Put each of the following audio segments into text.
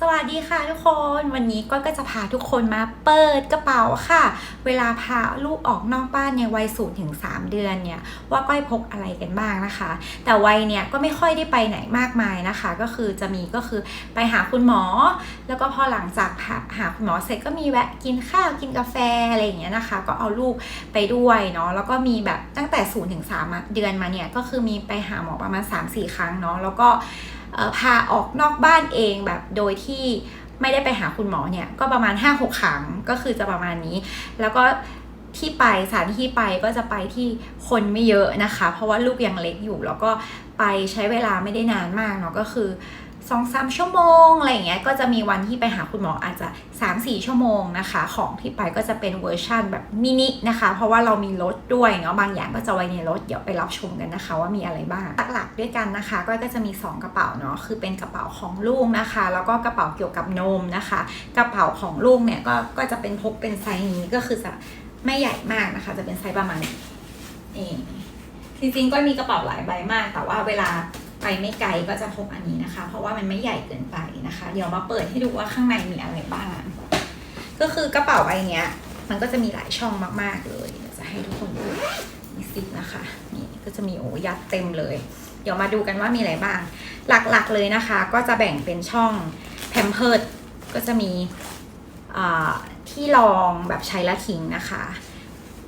สวัสดีค่ะทุกคนวันนี้ก็ก็จะพาทุกคนมาเปิดกระเป๋าค่ะ เวลาพาลูกออกนอกบ้านในวัยศูนย์ถึง3เดือนเนี่ยว่าก้อยพกอะไรกันบ้างนะคะ แต่วัยเนี่ยก็ไม่ค่อยได้ไปไหนมากมายนะคะ ก็คือจะมีก็คือไปหาคุณหมอ แล้วก็พอหลังจากหาหาคุณหมอเสร็จก็มีแวะกินข้าวกินกาแฟอะไรอย่างเงี้ยนะคะ ก็เอาลูกไปด้วยเนาะแล้วก็มีแบบตั้งแต่0ูนย์ถึงสามเดือนมาเนี่ยก็คือมีไปหาหมอประมาณ3-4 ครั้งเนาะแล้วก็ พาออกนอกบ้านเองแบบโดยที่ไม่ได้ไปหาคุณหมอเนี่ยก็ประมาณ 5-6 ครั้งก็คือจะประมาณนี้ แล้วก็ที่ไปสถานที่ไปก็จะไปที่คนไม่เยอะนะคะ เพราะว่าลูกยังเล็กอยู่ แล้วก็ไปใช้เวลาไม่ได้นานมากเนาะก็คือ สองสามชั่วโมงอะไรอย่างเงี้ยก็จะมีวันที่ไปหาคุณหมออาจจะ 3-4 ชั่วโมงนะคะ ของที่ไปก็จะเป็นเวอร์ชั่นแบบมินินะคะ เพราะว่าเรามีรถด้วยเนาะบางอย่างก็จะไว้ในรถ เดี๋ยวไปรับชมกันนะคะ ว่ามีอะไรบ้างหลักๆด้วยกันนะคะ ก็จะมี 2 กระเป๋าเนาะคือเป็นกระเป๋าของลูกนะคะ แล้วก็กระเป๋าเกี่ยวกับนมนะคะ กระเป๋าของลูกเนี่ยก็ก็จะเป็นพกเป็นไซส์นี้ก็คือจะไม่ใหญ่มากนะคะ จะเป็นไซส์ประมาณนี้จริงๆก็มีกระเป๋าหลายใบมากแต่ว่าเวลา ไปไม่ไกลก็จะพกอันนี้นะคะ เพราะว่ามันไม่ใหญ่เกินไปนะคะ เดี๋ยวมาเปิดให้ดูว่าข้างในมีอะไรบ้าง ก็คือกระเป๋าใบนี้มันก็จะมีหลายช่องมากๆเลยจะให้ทุกคนดูมีซิปนะคะนี่ก็จะมีโอ้ยัดเต็มเลย เดี๋ยวมาดูกันว่ามีอะไรบ้าง หลักๆเลยนะคะ ก็จะแบ่งเป็นช่องแพมเพิร์ดก็จะมีที่รองแบบใช้และทิ้งนะคะ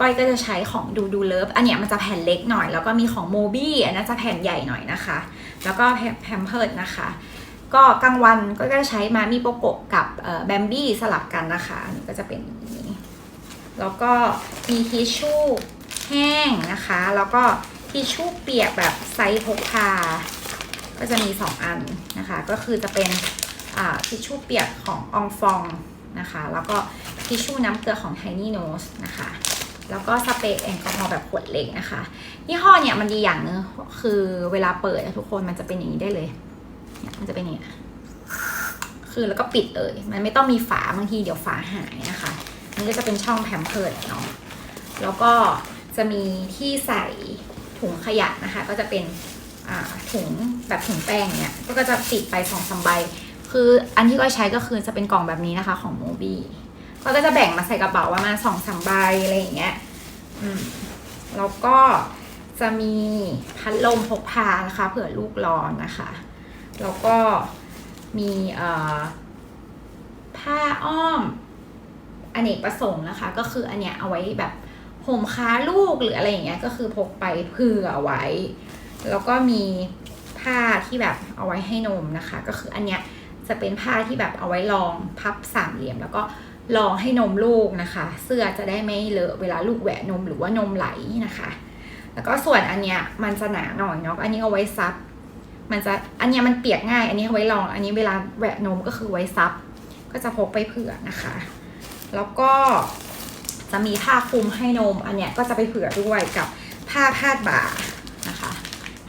ก้อยก็จะใช้ของดูดูเลิฟอันเนี้ยมันจะแผ่นเล็กหน่อย แล้วก็มีของโมบี้อันนั้นจะแผ่นใหญ่หน่อยนะคะ แล้วก็แพมเพิร์ดนะคะ ก็กลางวันก็จะใช้มามีโปโกะกับแบมบี้สลับกันนะคะอันนี้ก็จะเป็นนี้แล้วก็มีทิชชู่แห้งนะคะ แล้วก็ทิชชู่เปียกแบบไซส์พกพาก็จะมี 2 อันนะคะ ก็คือจะเป็นทิชชู่เปียกขององฟองนะคะ แล้วก็ทิชชู่น้ำเกลือของ Tiny Nose นะคะ แล้วก็สเปรย์แอลกอฮอล์แบบขวดเล็กนะคะยี่ห้อเนี่ยมันดีอย่างนึงคือเวลาเปิดอะทุกคนมันจะเป็นอย่างนี้ได้เลยเนี่ยมันจะเป็นอย่างนี้คือแล้วก็ปิดเลย มันไม่ต้องมีฝาบางทีเดี๋ยวฝาหายนะคะนี่ก็จะเป็นช่องแพมเพิร์ดเนาะแล้วก็จะมีที่ใส่ถุงขยะนะคะ ก็จะเป็นถุงแบบถุงแป้งเนี่ยก็จะติดไปสองสามใบคืออันที่ก็ใช้ก็คือจะเป็นกล่องแบบนี้นะคะของโมบี้ ก็จะแบ่งมาใส่กระเป๋าประมาณสองสามใบอะไรอย่างเงี้ยอืมแล้วก็จะมีพัดลมพกพานะคะ เผื่อลูกร้อนนะคะ แล้วก็มีเอ่อผ้าอ้อมอเนกประสงค์นะคะ ก็คืออันเนี้ยเอาไว้แบบห่มค้าลูกหรืออะไรอย่างเงี้ยก็คือพกไปเผื่อไว้ แล้วก็มีผ้าที่แบบเอาไว้ให้นมนะคะ ก็คืออันเนี้ยจะเป็นผ้าที่แบบเอาไว้รองพับสามเหลี่ยม แล้วก็ รองให้นมลูกนะคะ เสื้อจะได้ไม่เลอะเวลาลูกแหวะนมหรือว่านมไหลนะคะ แล้วก็ส่วนอันเนี้ยมันจะหนาหน่อยเนาะอันนี้เอาไว้ซับมันจะอันเนี้ยมันเปียกง่าย อันนี้เอาไว้รอง อันนี้เวลาแหวะนมก็คือไว้ซับก็จะพกไปเผื่อนะคะ แล้วก็จะมีผ้าคลุมให้นม อันเนี้ยก็จะไปเผื่อด้วยกับผ้าพาดบ่านะคะ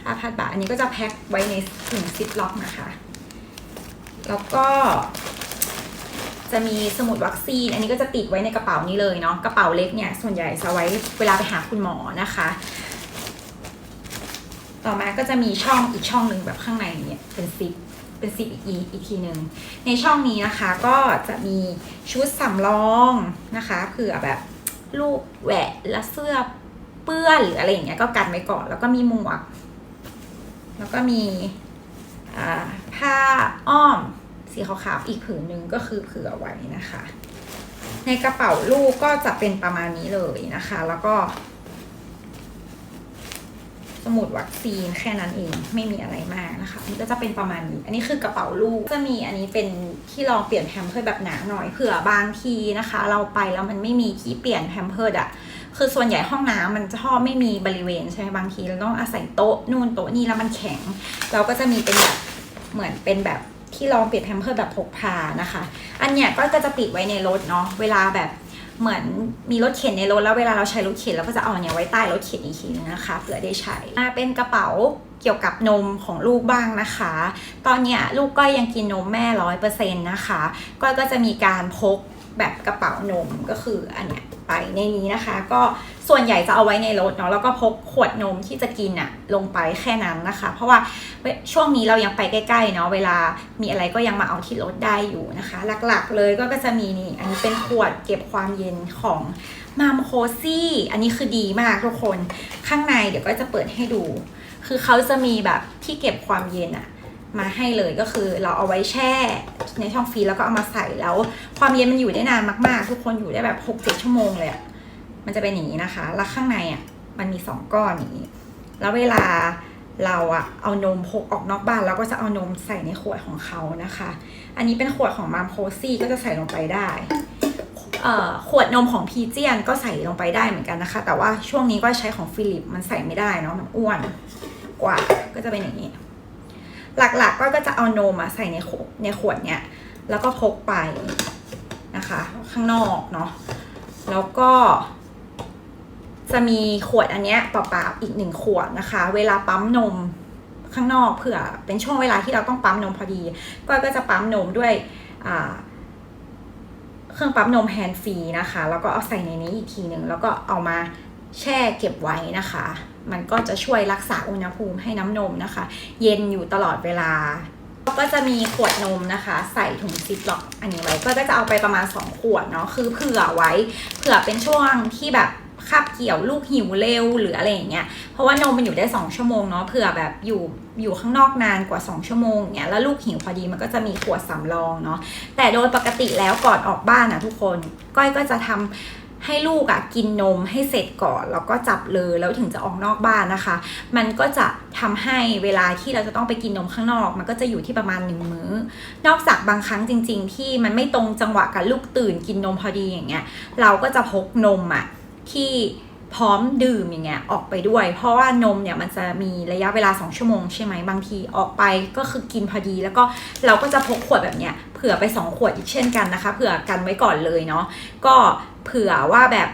ผ้าพาดบ่าอันนี้ก็จะแพ็คไว้ในถุงซิปล็อกนะคะ แล้วก็ จะมีสมุดวัคซีน อันนี้ก็จะติดไว้ในกระเป๋านี้เลยเนาะกระเป๋าเล็กเนี่ยส่วนใหญ่จะไว้เวลาไปหาคุณหมอนะคะ ต่อมาก็จะมีช่องอีกช่องหนึ่งแบบข้างในเนี่ยเป็นซิปเป็นซิปอีกอีกทีหนึ่งในช่องนี้นะคะก็จะมีชุดสำรองนะคะเผื่อแบบลูกแหวะและเสื้อเปื้อนหรืออะไรอย่างเงี้ยก็กันไว้ก่อน แล้วก็มีหมวก แล้วก็มีผ้าอ้อม สีขาวๆอีกผืนหนึ่งก็คือเผื่อไว้นะคะ ในกระเป๋าลูกก็จะเป็นประมาณนี้เลยนะคะ แล้วก็ สมุดวัคซีนแค่นั้นเองไม่มีอะไรมากนะคะนี่ก็จะเป็นประมาณนี้ อันนี้คือกระเป๋าลูกจะมีอันนี้เป็นที่รองเปลี่ยนแพมเพิร์ดแบบหนาหน่อยเผื่อบางทีนะคะ เราไปแล้วมันไม่มีที่เปลี่ยนแพมเพิร์ดอะคือส่วนใหญ่ห้องน้ำมันชอบไม่มีบริเวณใช่ไหมบางทีเราต้องอาศัยโต๊ะนู่นโต๊ะนี่แล้วมันแข็ง เราก็จะมีเป็นแบบเหมือนเป็นแบบ ที่ลองเปลี่ยนแพมเพิร์แบบพกพานะคะ อันเนี้ยก็จะติดไว้ในรถเนาะเวลาแบบเหมือนมีรถเข็นในรถแล้วเวลาเราใช้รถเข็นเราก็จะเอาเนี้ยไว้ใต้รถเข็นอีกทีนึงนะคะเผื่อได้ใช้มาเป็นกระเป๋าเกี่ยวกับนมของลูกบ้างนะคะ ตอนเนี้ยลูกก้อยยังกินนมแม่ร้อยเปอร์เซ็นต์นะคะ ก้อยก็จะมีการพก แบบกระเป๋านมก็คืออันเนี้ยไปในนี้นะคะ ก็ส่วนใหญ่จะเอาไว้ในรถเนาะแล้วก็พกขวดนมที่จะกินอะลงไปแค่นั้นนะคะ เพราะว่าช่วงนี้เรายังไปใกล้ๆเนาะเวลามีอะไรก็ยังมาเอาที่รถได้อยู่นะคะ หลักๆเลยก็จะมีนี่อันนี้เป็นขวดเก็บความเย็นของมามโคซี่อันนี้คือดีมากทุกคนข้างในเดี๋ยวก็จะเปิดให้ดู คือเขาจะมีแบบที่เก็บความเย็นอะ มาให้เลยก็คือเราเอาไว้แช่ในช่องฟรีแล้วก็เอามาใส่แล้ว ความเย็นมันอยู่ได้นานมากๆ ทุกคนอยู่ได้แบบหกเจ็ดชั่วโมงเลยอะมันจะเป็นอย่างนี้นะคะ แล้วข้างในอะมันมีสองก้อนอย่างนี้ แล้วเวลาเราอะเอานมพกออกนอกบ้านเราก็จะเอานมใส่ในขวดของเขานะคะ อันนี้เป็นขวดของมามโคซี่ก็จะใส่ลงไปได้ขวดนมของพีเจียนก็ใส่ลงไปได้เหมือนกันนะคะ แต่ว่าช่วงนี้ก็ใช้ของฟิลิปมันใส่ไม่ได้เนาะมันอ้วนกว่าก็จะเป็นอย่างนี้ หลักๆกก็จะเอานมมาใส่ในขวดในขวดเนี้ยแล้วก็พกไปนะคะ ข้างนอกเนาะแล้วก็จะมีขวดอันเนี้ยเปล่าๆอีกหนึ่งขวดนะคะ เวลาปั๊มนมข้างนอกเผื่อเป็นช่วงเวลาที่เราต้องปั๊มนมพอดีก็ก็จะปั๊มนมด้วยเครื่องปั๊มนมแฮนด์ฟรีนะคะ แล้วก็เอาใส่ในนี้อีกทีหนึ่งแล้วก็เอามา แช่เก็บไว้นะคะ มันก็จะช่วยรักษาอุณหภูมิให้น้ำนมนะคะ เย็นอยู่ตลอดเวลา ก็จะมีขวดนมนะคะ ใส่ถุงซิปล็อกอันนี้ไว้ก็จะเอาไปประมาณ 2 ขวดเนาะคือเผื่อไว้เผื่อเป็นช่วงที่แบบคาบเกี่ยวลูกหิวเร็วหรืออะไรอย่างเงี้ย เพราะว่านมมันอยู่ได้ 2 ชั่วโมงเนาะ เผื่อแบบอยู่อยู่ข้างนอกนานกว่า 2 ชั่วโมงเงี้ย แล้วลูกหิวพอดีมันก็จะมีขวดสำรองเนาะ แต่โดยปกติแล้วก่อนออกบ้านอะทุกคน ก้อยก็จะทำ ให้ลูกอะกินนมให้เสร็จก่อนแล้วก็จับเลยแล้วถึงจะออกนอกบ้านนะคะ มันก็จะทำให้เวลาที่เราจะต้องไปกินนมข้างนอก มันก็จะอยู่ที่ประมาณหนึ่งมื้อ นอกจากบางครั้งจริง ๆ ที่มันไม่ตรงจังหวะกับลูกตื่นกินนมพอดีอย่างเงี้ยเราก็จะพกนมอะที่พร้อมดื่มอย่างเงี้ยออกไปด้วย เพราะว่านมเนี่ยมันจะมีระยะเวลา 2 ชั่วโมงใช่ไหมบางทีออกไปก็คือกินพอดี แล้วก็เราก็จะพกขวดแบบเนี้ยเผื่อไป 2 ขวดอีกเช่นกันนะคะเผื่อกันไว้ก่อนเลยเนาะก็ เผื่อว่าแบบ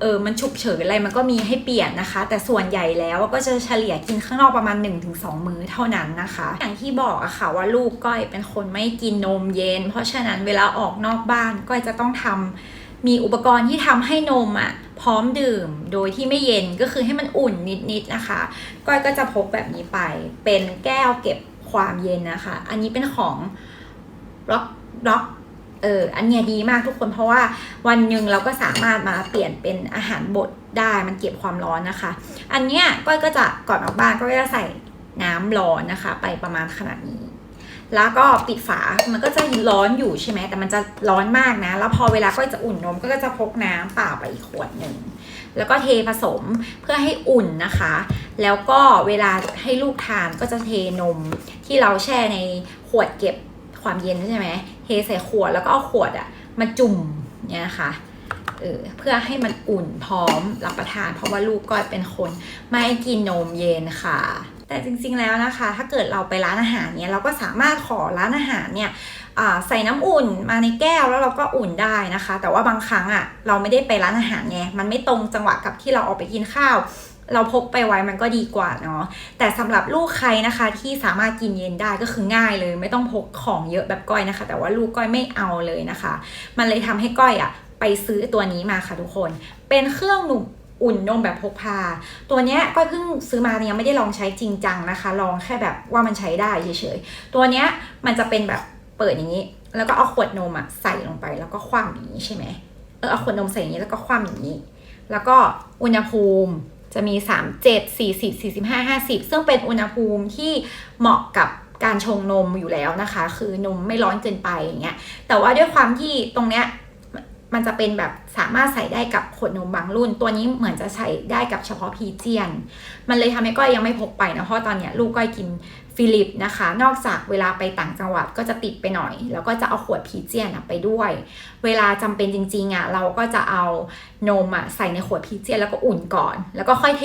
เออมันฉุกเฉินอะไรมันก็มีให้เปลี่ยนนะคะ แต่ส่วนใหญ่แล้วก็จะเฉลี่ยกินข้างนอกประมาณ 1-2 มื้อเท่านั้นนะคะ อย่างที่บอกอะค่ะว่าลูกก้อยเป็นคนไม่กินนมเย็น เพราะฉะนั้นเวลาออกนอกบ้านก้อยจะต้องทำมีอุปกรณ์ที่ทำให้นมอะพร้อมดื่มโดยที่ไม่เย็นก็คือให้มันอุ่นนิดๆนะคะ ก้อยก็จะพกแบบนี้ไปเป็นแก้วเก็บความเย็นนะคะ อันนี้เป็นของร็อกร็อก เอออันเนี้ยดีมากทุกคนเพราะว่าวันหนึ่งเราก็สามารถมาเปลี่ยนเป็นอาหารบดได้มันเก็บความร้อนนะคะ อันเนี้ยก้อยก็จะก่อนออกบ้านก็จะใส่น้ำร้อนนะคะ ไปประมาณขนาดนี้ แล้วก็ปิดฝา มันก็จะร้อนอยู่ใช่ไหมแต่มันจะร้อนมากนะ แล้วพอเวลาก็จะอุ่นนมก็จะพกน้ำเปล่าไปอีกขวดหนึ่ง แล้วก็เทผสมเพื่อให้อุ่นนะคะ แล้วก็เวลาให้ลูกทานก็จะเทนมที่เราแช่ในขวดเก็บความเย็นใช่ไหม ใส่ขวดแล้วก็เอาขวดอะมาจุ่มเนี่ยนะคะเออเพื่อให้มันอุ่นพร้อมรับประทาน เพราะว่าลูกก็เป็นคนไม่กินนมเย็นค่ะ แต่จริงๆแล้วนะคะ ถ้าเกิดเราไปร้านอาหารเนี่ยเราก็สามารถขอร้านอาหารเนี่ยใส่น้ำอุ่นมาในแก้วแล้วเราก็อุ่นได้นะคะ แต่ว่าบางครั้งอะ่ะเราไม่ได้ไปร้านอาหารไงมันไม่ตรงจังหวะกับที่เราออกไปกินข้าว เราพกไปไว้มันก็ดีกว่าเนาะแต่สำหรับลูกใครนะคะที่สามารถกินเย็นได้ก็คือง่ายเลย ไม่ต้องพกของเยอะแบบก้อยนะคะ แต่ว่าลูกก้อยไม่เอาเลยนะคะ มันเลยทำให้ก้อยอะ่ะไปซื้อตัวนี้มาค่ะทุกคน เป็นเครื่องหนุ่มอุ่นนมแบบพกพา ตัวเนี้ยก้อยเพิ่งซื้อมาเนี่ยไม่ได้ลองใช้จริงจังนะคะ ลองแค่แบบว่ามันใช้ได้เฉยๆ ตัวเนี้ยมันจะเป็นแบบเปิดอย่างนี้ แล้วก็เอาขวดนมอะใส่ลงไปแล้วก็คว่ำอย่างนี้ใช่ไหมเออเอาขวดนมใส่อย่างนี้แล้วก็คว่ำอย่างนี้ แล้วก็อุณหภูมิ จะมี 37 40 45 50 ซึ่งเป็นอุณหภูมิที่เหมาะกับการชงนมอยู่แล้วนะคะ คือนมไม่ร้อนเกินไปอย่างเงี้ย แต่ว่าด้วยความที่ตรงเนี้ยมันจะเป็นแบบสามารถใส่ได้กับขวดนมบางรุ่น ตัวนี้เหมือนจะใส่ได้กับเฉพาะพีเจียน มันเลยทำให้ก้อยยังไม่พกไปนะ เพราะตอนเนี้ยลูกก้อยกิน ฟิลิปนะคะ นอกจากเวลาไปต่างจังหวัดก็จะติดไปหน่อย แล้วก็จะเอาขวดพีเจียนไปด้วย เวลาจำเป็นจริงๆอะเราก็จะเอานมอะใส่ในขวดพีเจียนแล้วก็อุ่นก่อน แล้วก็ค่อยเท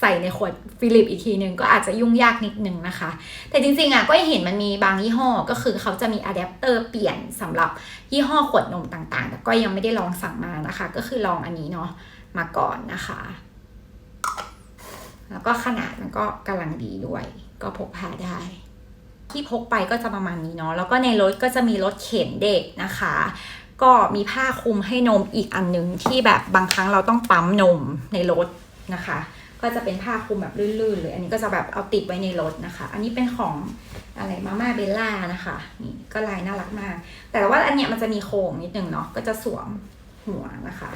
ใส่ในขวดฟิลิปอีกทีนึงก็อาจจะยุ่งยากนิดนึงนะคะ แต่จริงๆอะก็เห็นมันมีบางยี่ห้อก็คือเขาจะมีอะแดปเตอร์เปลี่ยนสำหรับยี่ห้อขวดนมต่างๆ แต่ก็ยังไม่ได้ลองสั่งมานะคะ ก็คือลองอันนี้เนาะมาก่อนนะคะ แล้วก็ขนาดมันก็กำลังดีด้วย ก็พกพาได้ ที่พกไปก็จะประมาณนี้เนาะแล้วก็ในรถก็จะมีรถเข็นเด็กนะคะ ก็มีผ้าคลุมให้นมอีกอันหนึ่งที่แบบบางครั้งเราต้องปั๊มนมในรถนะคะ ก็จะเป็นผ้าคลุมแบบลื่นๆเลยอันนี้ก็จะแบบเอาติดไว้ในรถนะคะ อันนี้เป็นของอะไรมาม่าเบลล่านะคะนี่ก็ลายน่ารักมาก แต่ว่าอันเนี้ยมันจะมีโครงนิดนึงเนาะก็จะสวมหัวนะคะ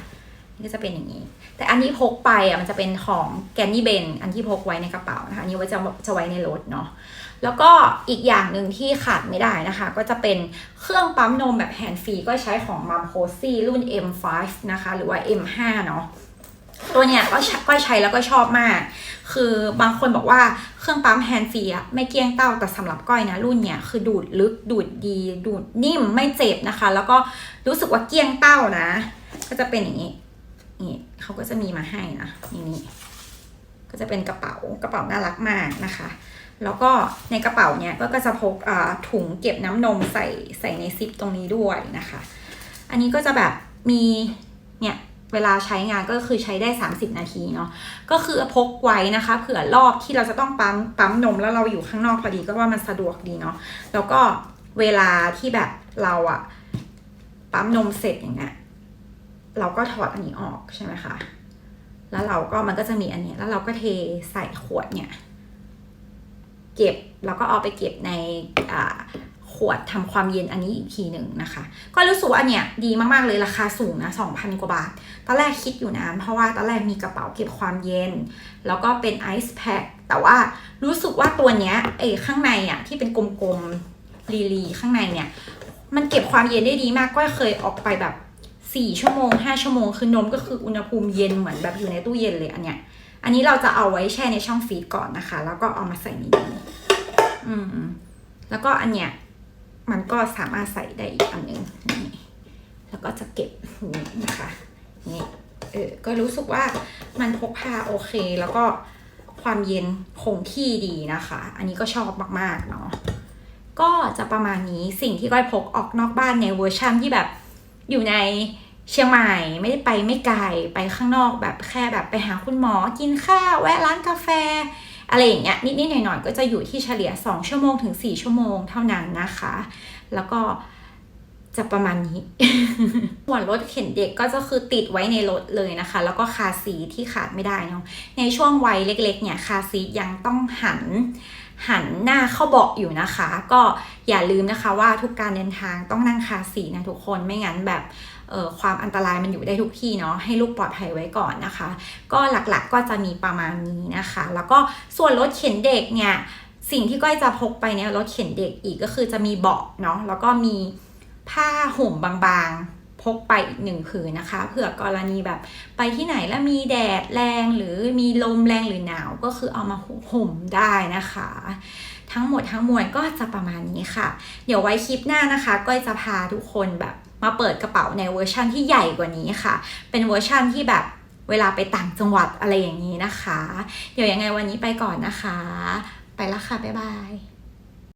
ก็จะเป็นอย่างนี้ แต่อันที่พกไปอะมันจะเป็นของแกนนี่เบนอันที่พกไว้ในกระเป๋านะคะอันนี้ไว้จะจะไว้ในรถเนาะแล้วก็อีกอย่างหนึ่งที่ขาดไม่ได้นะคะ ก็จะเป็นเครื่องปั๊มนมแบบแฮนด์ฟรีก็ใช้ของมัมโคซี่รุ่น M5 นะคะ หรือว่า M5 เนาะตัวเนี้ยก็ใช้ก็ใช้แล้วก็ชอบมาก คือบางคนบอกว่าเครื่องปั๊มแฮนด์ฟรีอะไม่เกี้ยงเต้าแต่สำหรับก้อยนะรุ่นเนี้ยคือดูดลึกดูดดีดูดนิ่มไม่เจ็บนะคะ แล้วก็รู้สึกว่าเกี้ยงเต้านะ ก็จะเป็นอย่างนี้ นี่เขาก็จะมีมาให้นะนี่นี่ก็จะเป็นกระเป๋ากระเป๋าน่ารักมากนะคะ แล้วก็ในกระเป๋าเนี้ยก็จะพกถุงเก็บน้ำนมใส่ใส่ในซิปตรงนี้ด้วยนะคะ อันนี้ก็จะแบบมีเนี่ยเวลาใช้งานก็คือใช้ได้ 30 นาทีเนาะก็คือพกไว้นะคะเผื่อรอบที่เราจะต้องปั๊มปั๊มนมแล้วเราอยู่ข้างนอกพอดีก็ว่ามันสะดวกดีเนาะแล้วก็เวลาที่แบบเราอะปั๊มนมเสร็จอย่างเงี้ย เราก็ถอดอันนี้ออกใช่ไหมคะแล้วเราก็มันก็จะมีอันนี้แล้วเราก็เทใส่ขวดเนี่ย เก็บแล้วก็เอาไปเก็บในขวดทำความเย็นอันนี้อีกทีหนึ่งนะคะ ก็รู้สึกว่าอันเนี้ยดีมากๆเลยราคาสูงนะ2,000 กว่าบาท ตอนแรกคิดอยู่นะ เพราะว่าตอนแรกมีกระเป๋าเก็บความเย็น แล้วก็เป็นไอซ์แพคแต่ว่ารู้สึกว่าตัวเนี้ยเอข้างในอะที่เป็นกลมๆลีๆข้างในเนี่ย มันเก็บความเย็นได้ดีมากก็เคยออกไปแบบ สี่ชั่วโมงห้าชั่วโมง คือนมก็คืออุณหภูมิเย็นเหมือนแบบอยู่ในตู้เย็นเลยอันเนี้ย อันนี้เราจะเอาไว้แช่ในช่องฟรีซก่อนนะคะ แล้วก็เอามาใส่ในนี้อืม แล้วก็อันเนี้ยมันก็สามารถใส่ได้อีกอันหนึ่งนี่แล้วก็จะเก็บนี่นะคะนี่เออก็รู้สึกว่ามันพกพาโอเค แล้วก็ความเย็นคงที่ดีนะคะ อันนี้ก็ชอบมากๆเนาะก็จะประมาณนี้สิ่งที่ก้อยพกออกนอกบ้านในเวอร์ชั่นที่แบบ อยู่ในเชียงใหม่ไม่ได้ไปไม่ไกลไปข้างนอกแบบแค่แบบไปหาคุณหมอกินข้าวแวะร้านกาแฟ อะไรอย่างเงี้ยนิดๆหน่อยๆก็จะอยู่ที่เฉลี่ย 2 ชั่วโมงถึง 4 ชั่วโมงเท่านั้นนะคะ แล้วก็จะประมาณนี้ ส่วนรถเข็นเด็กก็จะคือติดไว้ในรถเลยนะคะ แล้วก็คาซีที่ขาดไม่ได้เนาะในช่วงวัยเล็กๆเนี่ยคาซีทยังต้องหัน หันหน้าเข้าเบาะอยู่นะคะ ก็อย่าลืมนะคะว่าทุกการเดินทางต้องนั่งคาร์ซีนะทุกคนไม่งั้นแบบความอันตรายมันอยู่ได้ทุกที่เนาะให้ลูกปลอดภัยไว้ก่อนนะคะ ก็หลักๆก็จะมีประมาณนี้นะคะ แล้วก็ส่วนรถเข็นเด็กเนี่ยสิ่งที่ก้อยจะพกไปเนี่ยรถเข็นเด็กอีกก็คือจะมีเบาะเนาะแล้วก็มีผ้าห่มบางๆ พกไปอีกหนึ่งผืนนะคะ เผื่อกรณีแบบไปที่ไหนแล้วมีแดดแรงหรือมีลมแรงหรือหนาวก็คือเอามาห่มได้นะคะ ทั้งหมดทั้งมวลก็จะประมาณนี้ค่ะ เดี๋ยวไว้คลิปหน้านะคะ ก็จะพาทุกคนแบบมาเปิดกระเป๋าในเวอร์ชั่นที่ใหญ่กว่านี้ค่ะ เป็นเวอร์ชั่นที่แบบเวลาไปต่างจังหวัดอะไรอย่างนี้นะคะ เดี๋ยวยังไงวันนี้ไปก่อนนะคะ ไปละค่ะ บ๊ายบาย